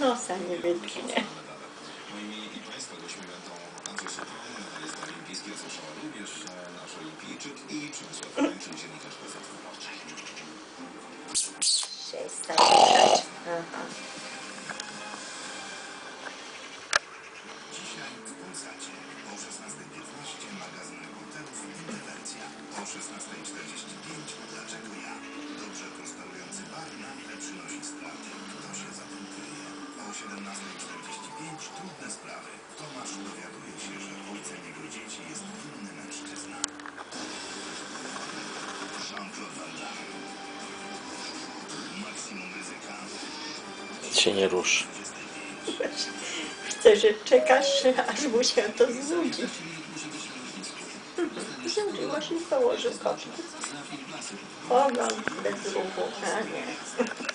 Nosa nie e, olimpijczyk i Przemysław Kończyn, dziennikarz Gazety Wyborczej. Przestawiać. Aha. Dzisiaj w Polsacie o 16.15 magazyn reporterów Interwencja. O 16.45 Dlaczego ja? Dobrze prosperujący bar nagle przynosi straty. 17.45 Trudne sprawy. Tomasz dowiaduje się, że ojcem jego dzieci jest inny mężczyzna. Jean-Claude Van Damme. Maksimum ryzyka. się nie rusz. 25. Chcę, że czekasz, aż mu się to znudzi. Znudziło się i położył kopię. Ogląd bez ruchu, a nie.